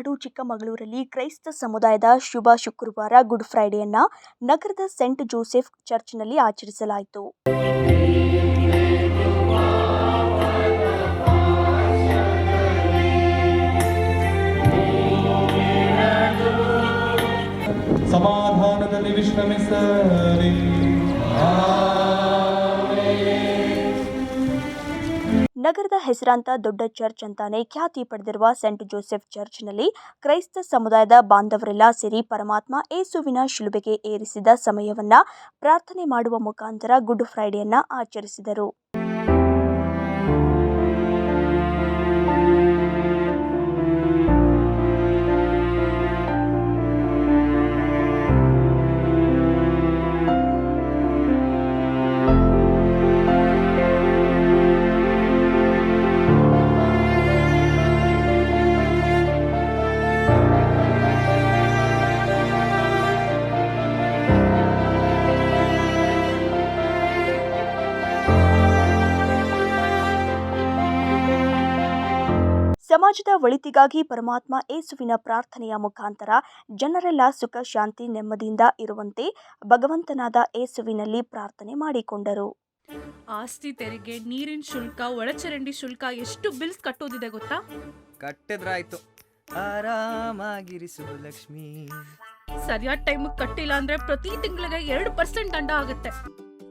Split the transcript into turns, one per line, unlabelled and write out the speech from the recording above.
ನಾಡು ಚಿಕ್ಕಮಗಳೂರಲ್ಲಿ ಕ್ರೈಸ್ತ ಸಮುದಾಯದ ಶುಭ ಶುಕ್ರವಾರ ಗುಡ್ ಫ್ರೈಡೆಯನ್ನ ನಗರದ ಸೆಂಟ್ ಜೋಸೆಫ್ ಚರ್ಚ್ನಲ್ಲಿ ಆಚರಿಸಲಾಯಿತು.
ಸಮಾಧಾನದಲ್ಲಿ ವಿಶ್ರಮಿಸಲಿ
ನಗರದ ಹೆಸರಾಂತ ದೊಡ್ಡ ಚರ್ಚ್ ಅಂತಾನೆ ಖ್ಯಾತಿ ಪಡೆದಿರುವ ಸೆಂಟ್ ಜೋಸೆಫ್ ಚರ್ಚ್ನಲ್ಲಿ ಕ್ರೈಸ್ತ ಸಮುದಾಯದ ಬಾಂಧವರೆಲ್ಲ ಸೇರಿ ಪರಮಾತ್ಮ ಏಸುವಿನ ಶಿಲುಬೆಗೆ ಏರಿಸಿದ ಸಮಯವನ್ನ ಪ್ರಾರ್ಥನೆ ಮಾಡುವ ಮುಖಾಂತರ ಗುಡ್ ಫ್ರೈಡೆಯನ್ನ ಆಚರಿಸಿದರು. ಸಮಾಜದ ಒಳಿತಿಗಾಗಿ ಪರಮಾತ್ಮ ಏಸುವಿನ ಪ್ರಾರ್ಥನೆಯ ಮುಖಾಂತರ ಜನರೆಲ್ಲ ಸುಖ ಶಾಂತಿ ನೆಮ್ಮದಿಯಿಂದ ಇರುವಂತೆ ಭಗವಂತನಾದ ಏಸುವಿನಲ್ಲಿ ಪ್ರಾರ್ಥನೆ ಮಾಡಿಕೊಂಡರು.
ಆಸ್ತಿ ತೆರಿಗೆ ನೀರಿನ ಶುಲ್ಕ ಒಳಚರಂಡಿ ಶುಲ್ಕ ಎಷ್ಟು ಬಿಲ್ಸ್ ಕಟ್ಟೋದಿದೆ ಗೊತ್ತಾ?
ಕಟ್ಟಿದ್ರಾಯ್ತು. ಆರಾಮಾಗಿರಿಸು ಲಕ್ಷ್ಮಿ.
ಸರಿಯಾದ ಟೈಮಿಗೆ ಕಟ್ಟಿಲ್ಲ ಅಂದ್ರೆ ಪ್ರತಿ ತಿಂಗಳಿಗೆ ಎರಡು ಪರ್ಸೆಂಟ್ ದಂಡ ಆಗುತ್ತೆ.